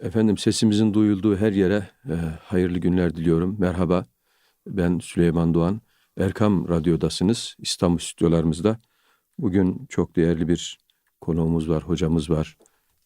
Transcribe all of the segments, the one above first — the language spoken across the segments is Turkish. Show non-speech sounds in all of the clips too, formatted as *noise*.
Efendim sesimizin duyulduğu her yere e, hayırlı günler diliyorum. Merhaba, ben Süleyman Doğan. Erkam Radyo'dasınız, İstanbul stüdyolarımızda. Bugün çok değerli bir konuğumuz var, hocamız var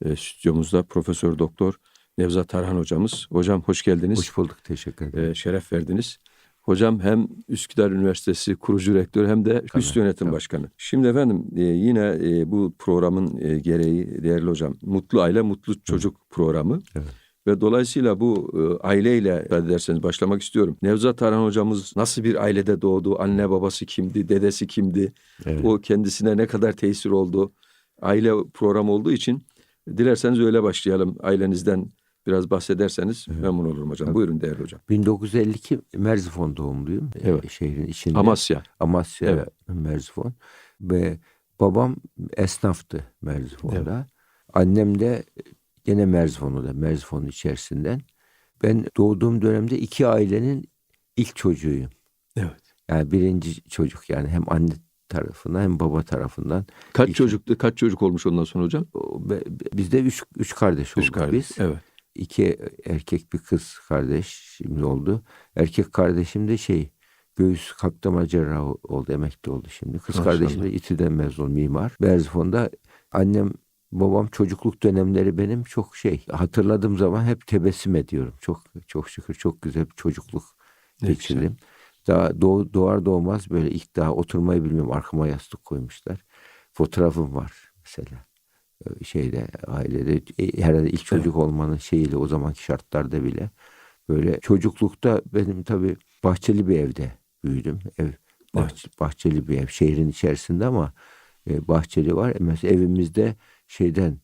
e, stüdyomuzda. Profesör Doktor Nevzat Tarhan hocamız. Hocam hoş geldiniz. Hoş bulduk, teşekkür ederim. E, şeref verdiniz. Hocam hem Üsküdar Üniversitesi kurucu rektör hem de Tabii, üst yönetim tabii. başkanı. Şimdi efendim e, yine e, bu programın e, gereği değerli hocam Mutlu Aile Mutlu Çocuk programı. Evet. Ve dolayısıyla bu e, aileyle müsaade ederseniz başlamak istiyorum. Nevzat Tarhan hocamız nasıl bir ailede doğdu? Anne babası kimdi? Dedesi kimdi? Evet. O kendisine ne kadar tesir oldu? Aile programı olduğu için dilerseniz öyle başlayalım. Ailenizden biraz bahsederseniz memnun olurum hocam. Tabii. Buyurun değerli hocam. 1952 Merzifon doğumluyum. Ee, Evet. Şehrin içinde. Amasya. Amasya Evet. Merzifon. Ve babam esnaftı Merzifon'da. Annem de gene Merzifon'da, Merzifon'un içerisinden. Ben doğduğum dönemde iki ailenin ilk çocuğuyum. Evet. Yani birinci çocuk yani hem anne tarafından hem baba tarafından. Kaç İki. çocuktu? Kaç çocuk olmuş ondan sonra hocam? Bizde üç, üç kardeş olduk Üç kardeş. biz. Evet. İki erkek bir kız kardeş şimdi oldu. Erkek kardeşim de şey göğüs kaplama cerrahı oldu emekli oldu şimdi. Kız Maşallah. kardeşim de İTÜ'den mezun mimar. Merzifon'da annem babam çocukluk dönemleri benim çok şey hatırladığım zaman hep tebessüm ediyorum. Çok çok şükür çok güzel bir çocukluk geçirdim. Daha doğ, doğar doğmaz böyle ilk daha oturmayı bilmiyorum arkama yastık koymuşlar. Fotoğrafım var mesela şeyde ailede e, herhalde ilk çocuk olmanın şeyiyle o zamanki şartlarda bile böyle çocuklukta benim tabii bahçeli bir evde büyüdüm. Ev bahçe, bahçeli bir ev şehrin içerisinde ama e, bahçeli var. Mesela evimizde şeyden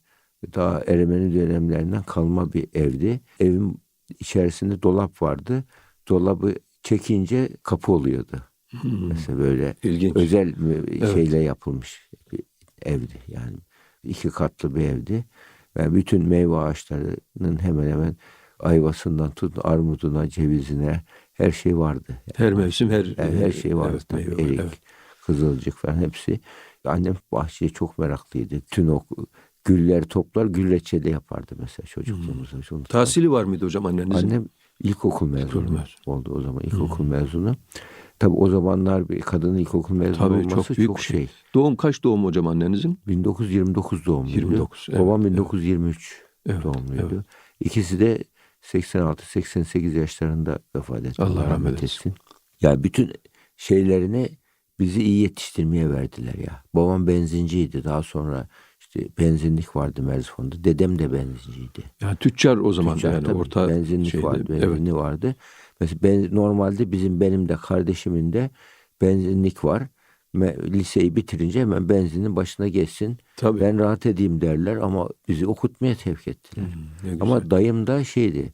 daha Ermeni dönemlerinden kalma bir evdi. Evin içerisinde dolap vardı. Dolabı çekince kapı oluyordu. Mesela böyle İlginç. özel mi- Evet. şeyle yapılmış bir evdi. Yani iki katlı bir evdi. Ve bütün meyve ağaçlarının hemen hemen ayvasından tut armuduna, cevizine her şey vardı. Her mevsim her Yani her şey vardı. Evet, tabii. meyve Erik, evet. kızılcık falan hepsi. Annem bahçeye çok meraklıydı. Tüm o güller toplar gül reçeli yapardı mesela çocukluğumuzda. Unutmam. Tahsili var mıydı hocam annenizin? Annem ilkokul mezunu İlkokul mezunu. oldu o zaman ilkokul mezunu. Tabii o zamanlar bir kadının ilkokul mezunu Tabii, olması çok çok, büyük bir şey. şey. Doğum kaç doğum hocam annenizin? 1929 doğumluydu. 29, evet, Babam evet. 1923 Evet, doğumluydu. evet. İkisi de 86-88 yaşlarında vefat etti. Allah rahmet eylesin. Ya bütün şeylerini bizi iyi yetiştirmeye verdiler ya. Babam benzinciydi. Daha sonra işte benzinlik vardı Merzifon'da. Dedem de benzinciydi. Yani tüccar o zaman Tüccar yani tabii, orta benzinlik şeyde. vardı, Evet. benzinli vardı. Mesela ben, normalde bizim benim de kardeşimin de benzinlik var. Liseyi bitirince hemen benzinin başına geçsin. Tabii. Ben rahat edeyim derler ama bizi okutmaya tevk ettiler. Güzel. Ama dayım da şeydi.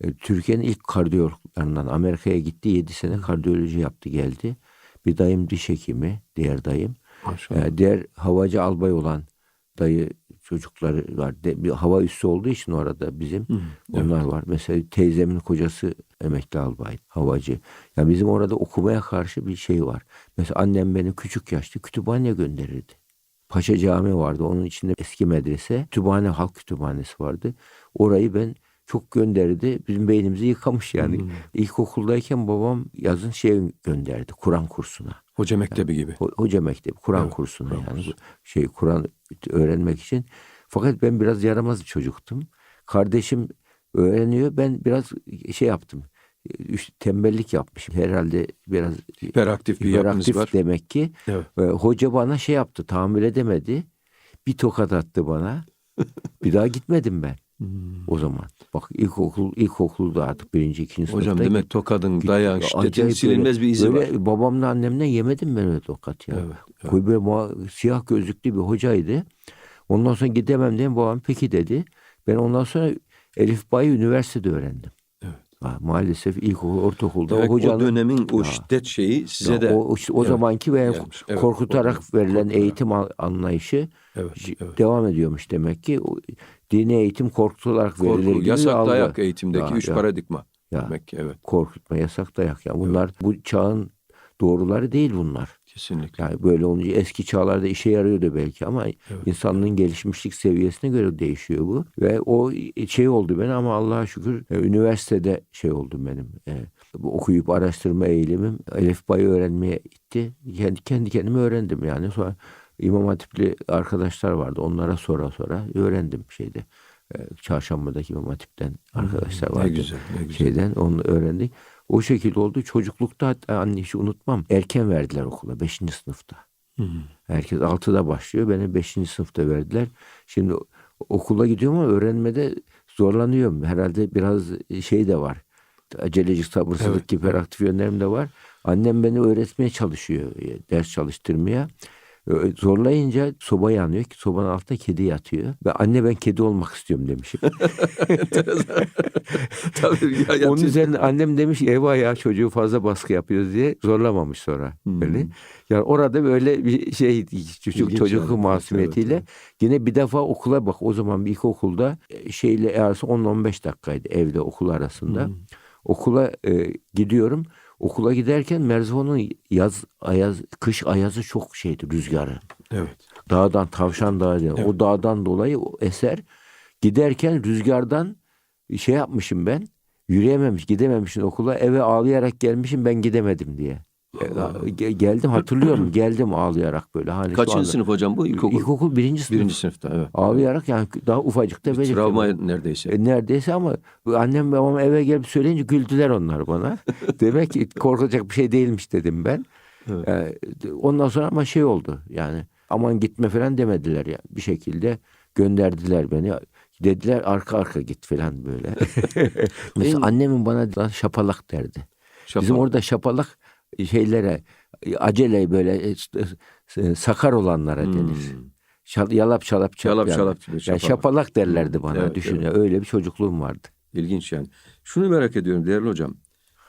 e, Türkiye'nin ilk kardiyologlarından Amerika'ya gitti. 7 sene kardiyoloji yaptı geldi. Bir dayım diş hekimi, diğer dayım. Maşallah. E, diğer havacı albay olan dayı çocukları var. De, bir hava üssü olduğu için orada bizim onlar var. Mesela teyzemin kocası emekli albay, havacı. Yani bizim orada okumaya karşı bir şey var. Mesela annem beni küçük yaşta kütüphaneye gönderirdi. Paşa Cami vardı. Onun içinde eski medrese, kütüphane, halk kütüphanesi vardı. Orayı ben çok gönderdi. Bizim beynimizi yıkamış yani. İlkokuldayken babam yazın şey gönderdi. Kur'an kursuna. Hoca mektebi gibi. Ho- Hoca mektebi, Kur'an Evet, kursuna Kur'an yani. kursu. Şey Kur'an öğrenmek için. Fakat ben biraz yaramaz bir çocuktum. Kardeşim öğreniyor. Ben biraz şey yaptım. Tembellik yapmışım. Herhalde biraz Hiperaktif bir yapınız hiperaktif var. demek ki. Evet. Ve hoca bana şey yaptı. Tahammül edemedi. Bir tokat attı bana. *laughs* bir daha gitmedim ben. Hmm. O zaman. Bak ilkokul, ilkokulda artık birinci, ikinci Hocam sınıfta demek tokadın, dayağın, şiddetin silinmez bir izi var. böyle Babamla annemle yemedim ben öyle tokat ya. Evet, evet. Muha- siyah gözlüklü bir hocaydı. Ondan sonra gidemem dedim. Babam peki dedi. Ben ondan sonra Elif Bay'ı üniversitede öğrendim. Evet. Ha, maalesef ilkokul, ortaokulda Demek o hocanın o dönemin o Ya. şiddet şeyi size ya de o, işte o Evet, zamanki ve. Evet, korkutarak o- verilen korkutarak. eğitim anlayışı evet, evet. devam ediyormuş demek ki. Dini eğitim korkutularak verilir Korku, gibi yasak algı. dayak eğitimdeki Ya, üç ya. paradigma. Ya. Demek ki evet. Korkutma, yasak dayak. Yani bunlar bu çağın doğruları değil bunlar. Kesinlikle. Yani böyle olunca eski çağlarda işe yarıyordu belki ama insanlığın gelişmişlik seviyesine göre değişiyor bu. Ve o şey oldu ben ama Allah'a şükür e, üniversitede şey oldu benim. E, bu okuyup araştırma eğilimim Elif Bay'ı öğrenmeye itti. Kendi, kendi kendime öğrendim yani. Sonra İmam Hatipli arkadaşlar vardı. Onlara sonra sonra öğrendim şeyde. E, Çarşamba'daki İmam Hatip'ten arkadaşlar Ne vardı güzel, ne güzel. şeyden onu öğrendik. O şekilde oldu. Çocuklukta hatta anne hiç unutmam. Erken verdiler okula 5. sınıfta. Hı. Herkes 6'da başlıyor. Beni 5. sınıfta verdiler. Şimdi okula gidiyorum ama öğrenmede zorlanıyorum. Herhalde biraz şey de var. Acelecik, sabırsızlık, Evet, hiperaktif yönlerim de var. Annem beni öğretmeye çalışıyor. e, Ders çalıştırmaya. Zorlayınca soba yanıyor ki sobanın altında kedi yatıyor. Ve anne ben kedi olmak istiyorum demişim. *laughs* *laughs* Tabii ya, Onun üzerine annem demiş eyvah ya çocuğu fazla baskı yapıyoruz diye zorlamamış sonra. Hmm. Böyle. Yani orada böyle bir şey çocuk İlginç çocuk yani. masumiyetiyle Evet, yine bir defa okula bak o zaman bir ilkokulda e, şeyle arası 10-15 dakikaydı evde okul arasında. Hmm. Okula e, gidiyorum. Okula giderken Merzifon'un yaz ayaz kış ayazı çok şeydi rüzgarı. Evet. Dağdan tavşan dağı. Evet. O dağdan dolayı o eser giderken rüzgardan şey yapmışım ben. Yürüyememiş, gidememişim okula. Eve ağlayarak gelmişim ben gidemedim diye. E, ge- geldim hatırlıyorum. *clears throat* geldim ağlayarak böyle. Hani Kaçıncı anda- sınıf hocam bu? İlkokul. İlkokul birinci sınıf. Birinci sınıfta evet. Ağlayarak yani daha ufacık da travma neredeyse. E, neredeyse ama annem babam eve gelip söyleyince güldüler onlar bana. *laughs* Demek ki korkacak bir şey değilmiş dedim ben. Evet. E, ondan sonra ama şey oldu yani aman gitme falan demediler ya bir şekilde gönderdiler beni. Dediler arka arka git falan böyle. *laughs* *laughs* Mesela annemin bana şapalak derdi. Şapa. Bizim orada şapalak şeylere acele böyle e, e, sakar olanlara Hmm. denir. Şal- yalap şalap çap Yalap yani. şalap gibi Yani şapalak. şapalak derlerdi bana Evet, düşün evet. öyle bir çocukluğum vardı. İlginç yani. Şunu merak ediyorum değerli hocam.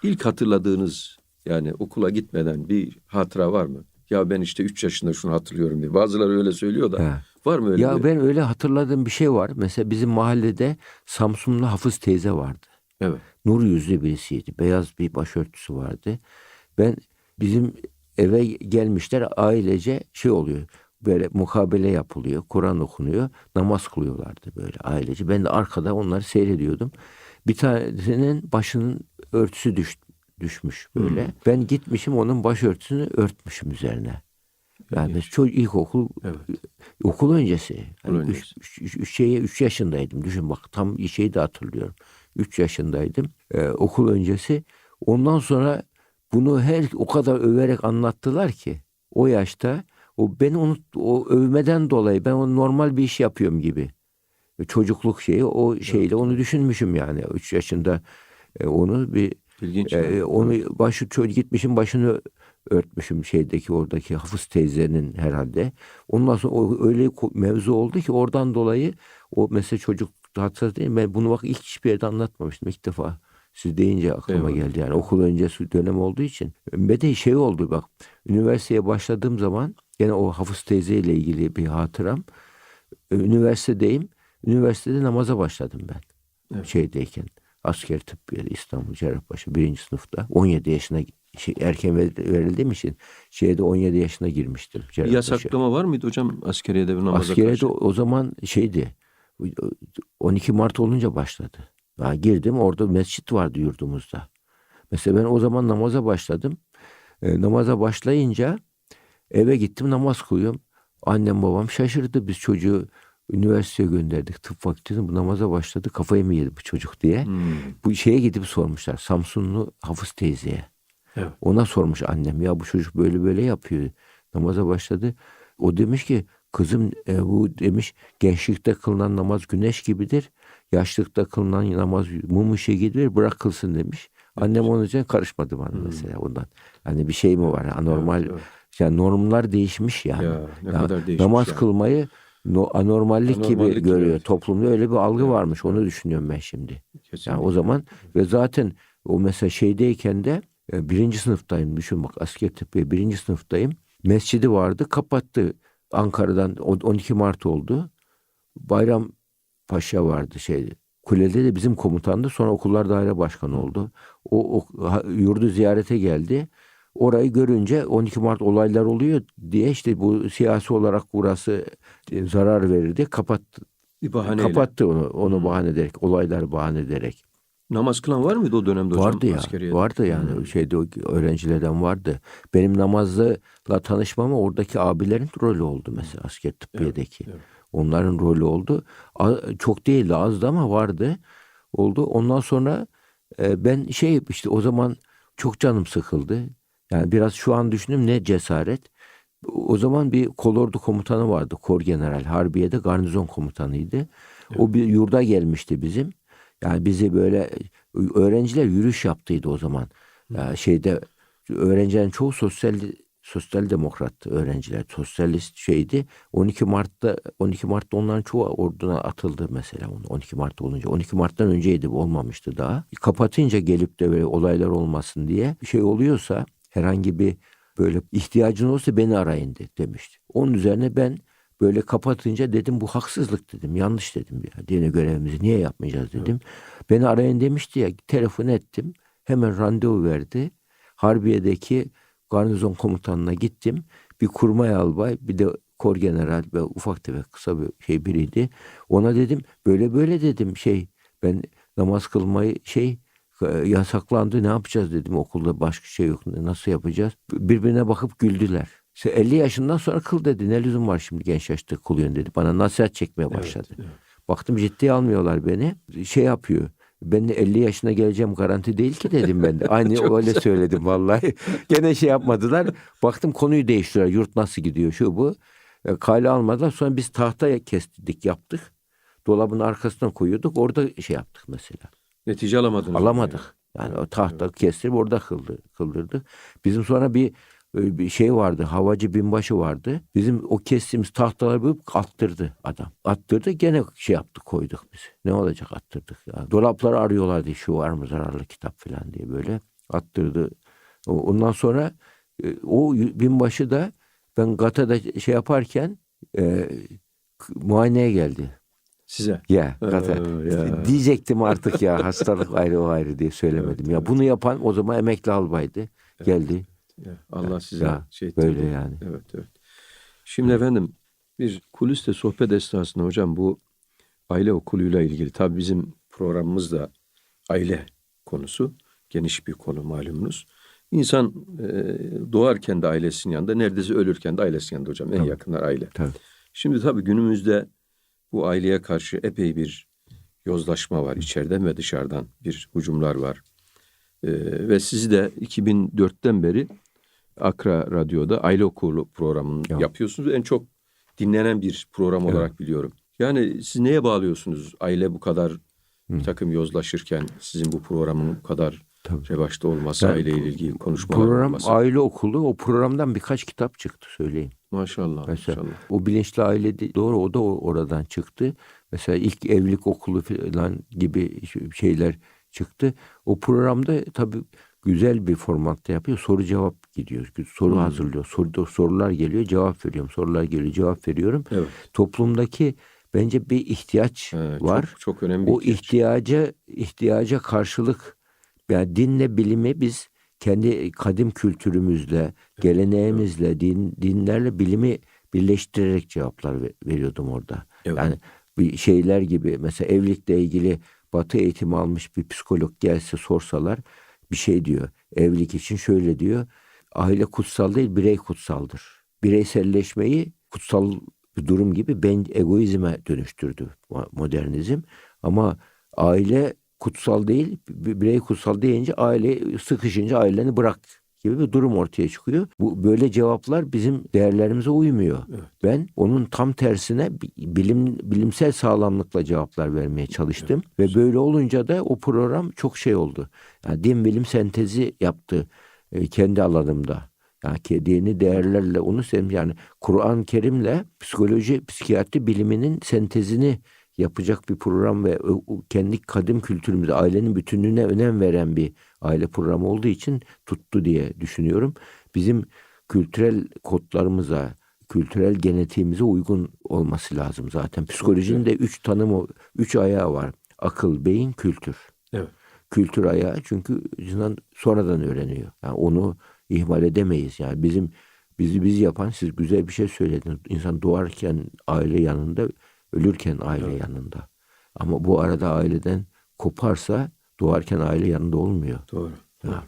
İlk hatırladığınız yani okula gitmeden bir hatıra var mı? Ya ben işte 3 yaşında şunu hatırlıyorum diye. Bazıları öyle söylüyor da. He. Var mı öyle Ya bir? ben öyle hatırladığım bir şey var. Mesela bizim mahallede Samsunlu Hafız teyze vardı. Evet. Nur yüzlü birisiydi. Beyaz bir başörtüsü vardı. Ben bizim eve gelmişler ailece şey oluyor. Böyle mukabele yapılıyor. Kur'an okunuyor. Namaz kılıyorlardı böyle ailece. Ben de arkada onları seyrediyordum. Bir tanesinin başının örtüsü düş, düşmüş böyle. Ben gitmişim onun başörtüsünü örtmüşüm üzerine. Yani çocuk ilkokul Evet. okul öncesi. Yani üç, öncesi. üç, üç, üç şeye üç yaşındaydım. Düşün bak tam şeyi de hatırlıyorum. Üç yaşındaydım. Ee, okul öncesi. Ondan sonra bunu her o kadar överek anlattılar ki o yaşta o beni onu o övmeden dolayı ben onu normal bir iş yapıyorum gibi. Çocukluk şeyi o şeyle onu düşünmüşüm yani. Üç yaşında e, onu bir İlginç. yani. onu başı çocuk gitmişim başını örtmüşüm şeydeki oradaki hafız teyzenin herhalde. Ondan sonra o öyle mevzu oldu ki oradan dolayı o mesela çocuk hatsız değil ben bunu bak ilk hiçbir yerde anlatmamıştım ilk defa. Siz deyince aklıma Eyvallah. geldi yani okul öncesi dönem olduğu için. Ve de şey oldu bak üniversiteye başladığım zaman gene o hafız teyzeyle ilgili bir hatıram. Ee, Üniversitedeyim. Üniversitede namaza başladım ben Evet. şeydeyken asker tıbbiyede İstanbul Cerrahpaşa birinci sınıfta 17 yaşına şey, erken ver- verildiğim için şeyde 17 yaşına girmiştim Cerrahpaşa. yasaklama var mıydı hocam askeriyede bir namaza Askeriyede karşı? o zaman şeydi 12 Mart olunca başladı. Ha, girdim orada mescit vardı yurdumuzda. Mesela ben o zaman namaza başladım. E, namaza başlayınca eve gittim namaz kılıyorum. Annem babam şaşırdı biz çocuğu üniversiteye gönderdik tıp fakültesine bu namaza başladı kafayı mı yedi bu çocuk diye. Hmm. Bu şeye gidip sormuşlar Samsunlu Hafız teyzeye. Evet. Ona sormuş annem ya bu çocuk böyle böyle yapıyor. Namaza başladı. O demiş ki kızım e, bu demiş gençlikte kılınan namaz güneş gibidir. Yaşlıkta kılınan namaz mum ışığı gibidir bırak kılsın demiş. Annem onun için karışmadı bana mesela ondan. Hani bir şey mi var anormal. Evet, evet. Yani normlar değişmiş yani. Ya, ne Ya, kadar değişmiş namaz yani. kılmayı no, anormallik, Anormallik gibi görüyor. evet. Toplumda öyle bir algı Evet, varmış. Onu düşünüyorum ben şimdi. Kesinlikle. Yani o zaman ve zaten o mesela şeydeyken de e, birinci sınıftayım. Düşün bak asker tıbbiye birinci sınıftayım. Mescidi vardı kapattı. Ankara'dan o- 12 Mart oldu. Bayram Paşa vardı şey. Kulede de bizim komutandı. Sonra okullar daire başkanı oldu. O, o yurdu ziyarete geldi. orayı görünce 12 Mart olaylar oluyor diye işte bu siyasi olarak burası e, zarar verirdi. Kapattı. Bir bahaneyle. Kapattı onu. Onu Hmm. bahane ederek, olaylar bahane ederek. Namaz kılan var mıydı o dönemde hocam? Vardı ya. askeriyede? Vardı yani Hmm. şeyde öğrencilerden vardı. Benim namazla tanışmama oradaki abilerin rolü oldu mesela asker tıbbiyedeki. evet. Onların rolü oldu. Çok değildi azdı ama vardı. Oldu. Ondan sonra e, ben şey işte o zaman çok canım sıkıldı. Yani biraz şu an düşündüm ne cesaret. O zaman bir kolordu komutanı vardı. Kor General Harbiye'de garnizon komutanıydı. O bir yurda gelmişti bizim. Yani bizi böyle öğrenciler yürüyüş yaptıydı o zaman. Yani şeyde öğrencilerin çoğu sosyal sosyal demokrattı öğrenciler. Sosyalist şeydi. 12 Mart'ta 12 Mart'ta onların çoğu orduna atıldı mesela. 12 Mart olunca. 12 Mart'tan önceydi bu olmamıştı daha. Kapatınca gelip de böyle olaylar olmasın diye bir şey oluyorsa herhangi bir böyle ihtiyacın olursa beni arayın de, demişti. Onun üzerine ben böyle kapatınca dedim bu haksızlık dedim. Yanlış dedim ya. Dine görevimizi niye yapmayacağız dedim. Beni arayın demişti ya. Telefon ettim. Hemen randevu verdi. Harbiye'deki garnizon komutanına gittim. Bir kurmay albay bir de kor general ve ufak tefek kısa bir şey biriydi. Ona dedim böyle böyle dedim şey ben namaz kılmayı şey e, yasaklandı ne yapacağız dedim okulda başka şey yok nasıl yapacağız birbirine bakıp güldüler. İşte 50 yaşından sonra kıl dedi ne lüzum var şimdi genç yaşta kılıyorsun dedi bana nasihat çekmeye başladı. Evet, evet. Baktım ciddiye almıyorlar beni. Şey yapıyor. Ben de 50 yaşına geleceğim garanti değil ki dedim ben de. Aynı *laughs* öyle söyledim vallahi. *laughs* Gene şey yapmadılar. Baktım konuyu değiştiriyorlar. Yurt nasıl gidiyor şu bu. E, kale almadılar. Sonra biz tahta kestik yaptık. Dolabın arkasına koyuyorduk. Orada şey yaptık mesela. Netice alamadınız. Alamadık. Yani o tahta kestirip orada kıldı, kıldırdık. Bizim sonra bir e, bir şey vardı. Havacı binbaşı vardı. Bizim o kestiğimiz tahtaları bulup attırdı adam. Attırdı gene şey yaptık koyduk biz. Ne olacak attırdık ya. Dolapları arıyorlardı şu var mı zararlı kitap falan diye böyle. Attırdı. Ondan sonra e, o binbaşı da ben Gata'da şey yaparken e, muayeneye geldi. Size. Ya Ee, Gata. ya. Diyecektim artık ya hastalık ayrı o ayrı diye söylemedim. Evet, ya evet. bunu yapan o zaman emekli albaydı. Geldi. Ya, Allah size Ya, şey Böyle yani. Evet evet. Şimdi efendim bir kuliste sohbet esnasında hocam bu aile okuluyla ilgili tabii bizim programımız da aile konusu. Geniş bir konu malumunuz. İnsan e, doğarken de ailesinin yanında, neredeyse ölürken de ailesinin yanında hocam. En Tabii. yakınlar aile. Tabii. Şimdi tabii günümüzde bu aileye karşı epey bir yozlaşma var. içeriden ve dışarıdan bir hücumlar var. Ee, ve sizi de 2004'ten beri Akra Radyo'da aile okulu programını Ya. yapıyorsunuz. En çok dinlenen bir program Evet. olarak biliyorum. Yani siz neye bağlıyorsunuz aile bu kadar Hı. bir takım yozlaşırken sizin bu programın bu kadar Tabii. revaçta olması, Ben- aileyle ilgili konuşmalar Program olması. aile okulu o programdan birkaç kitap çıktı söyleyeyim. Maşallah, Mesela maşallah. o bilinçli aile de- doğru o da oradan çıktı. Mesela ilk evlilik okulu falan gibi şeyler çıktı. O programda tabii güzel bir formatta yapıyor. Soru cevap gidiyor. Soru Hmm. hazırlıyor. Soru, sorular geliyor, cevap veriyorum. Sorular geliyor, cevap veriyorum. Evet. Toplumdaki bence bir ihtiyaç Ee, var. Çok, çok önemli bir o ihtiyaç. ihtiyaca ihtiyaca karşılık yani dinle bilimi biz kendi kadim kültürümüzle, geleneğimizle, din, dinlerle bilimi birleştirerek cevaplar ve- veriyordum orada. Evet. Yani bir şeyler gibi mesela evlilikle ilgili batı eğitimi almış bir psikolog gelse sorsalar bir şey diyor. Evlilik için şöyle diyor. Aile kutsal değil, birey kutsaldır. Bireyselleşmeyi kutsal bir durum gibi ben egoizme dönüştürdü mo- modernizm. Ama aile kutsal değil, bir birey kutsal deyince aile sıkışınca aileni bırak gibi bir durum ortaya çıkıyor. Bu böyle cevaplar bizim değerlerimize uymuyor. Evet. Ben onun tam tersine bi- bilim bilimsel sağlamlıkla cevaplar vermeye çalıştım ve böyle olunca da o program çok şey oldu. Yani din bilim sentezi yaptı e, kendi alanımda. Yani dini değerlerle onu sevdim. Yani Kur'an-ı Kerim'le psikoloji, psikiyatri biliminin sentezini yapacak bir program ve kendi kadim kültürümüzde ailenin bütünlüğüne önem veren bir aile programı olduğu için tuttu diye düşünüyorum. Bizim kültürel kodlarımıza, kültürel genetiğimize uygun olması lazım zaten. Psikolojinin de üç tanımı, üç ayağı var. Akıl, beyin, kültür. Evet. Kültür ayağı çünkü insan sonradan öğreniyor. Yani onu ihmal edemeyiz. Yani bizim bizi biz yapan siz güzel bir şey söylediniz. İnsan doğarken aile yanında, ölürken aile Evet. yanında. Ama bu arada aileden koparsa doğarken aile yanında olmuyor. Doğru. doğru. Ya.